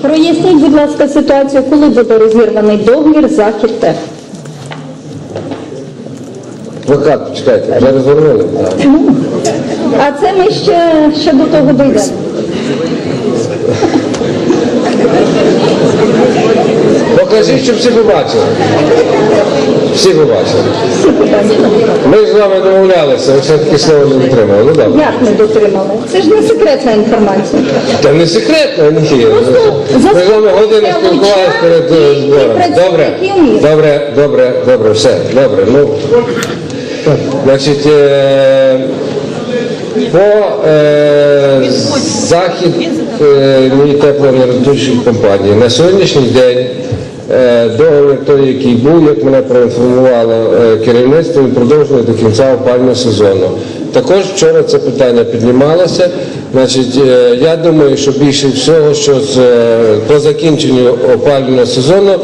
Проясніть, будь ласка, ситуацію, коли буде розірваний договір захід ТЕФ. Адвокат, чекайте, вже розгорнули. Ну, а це ми ще, ще до того дійдемо. Покажіть, щоб всі побачили. Всі побачили. Ми ж з вами домовлялися, ви все-таки слово не дотримали. Ну добре. Як не дотримали? Це ж не секретна інформація. Та не секретно, ні. Ми з вами годину спілкувалися перед збором. Добре, добре, добре, добре, все, добре. Ну, значить, е, по е, захід е, теплоенергетичної компанії на сьогоднішній день договір той, який був, як мене проінформувало е, керівництво, він продовжує до кінця опального сезону. Також вчора це питання піднімалося. Значить, е, я думаю, що більше всього, що е, по закінченню опалювального сезону е,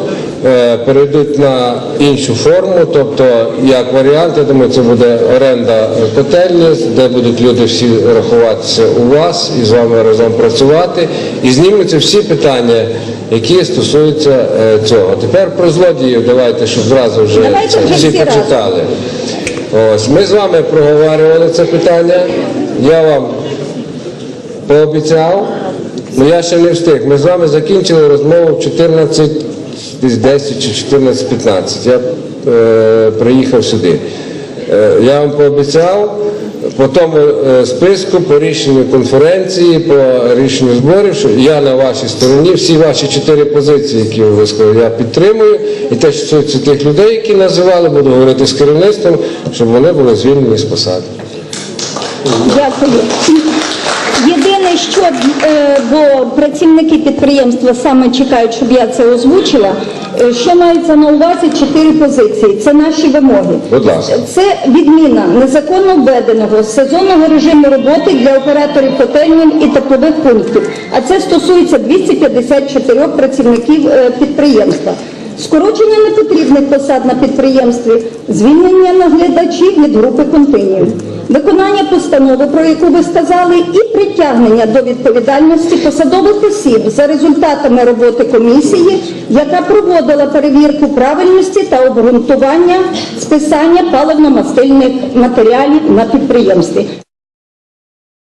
перейдуть на іншу форму, тобто як варіант, я думаю, це буде оренда котельні, де будуть люди всі рахуватися у вас і з вами разом працювати, і знімуться всі питання, які стосуються е, цього. Тепер про злодіїв давайте, щоб зразу вже Давайте всі почитали. Ось ми з вами проговорювали це питання. Я вам пообіцяв, але я ще не встиг. Ми з вами закінчили розмову в 14, десь 10 чи 14-15. Я е, приїхав сюди. Е, я вам пообіцяв по тому е, списку, по рішенню конференції, по рішенню зборів, що я на вашій стороні, всі ваші чотири позиції, які ви висловили, я підтримую. І те, що стосується тих людей, які називали, буду говорити з керівництвом, щоб вони були звільнені з посади. Дякую. Що е, бо працівники підприємства саме чекають, щоб я це озвучила. е, Що мається на увазі чотири позиції? Це наші вимоги. Будь ласка. Це відміна незаконно введеного сезонного режиму роботи для операторів котельень і теплових пунктів. А це стосується 254 працівників е, підприємства. Скорочення непотрібних посад на підприємстві, звільнення наглядачів від групи континіум, виконання постанови, про яку ви сказали, і притягнення до відповідальності посадових осіб за результатами роботи комісії, яка проводила перевірку правильності та обґрунтування списання паливно-мастильних матеріалів на підприємстві.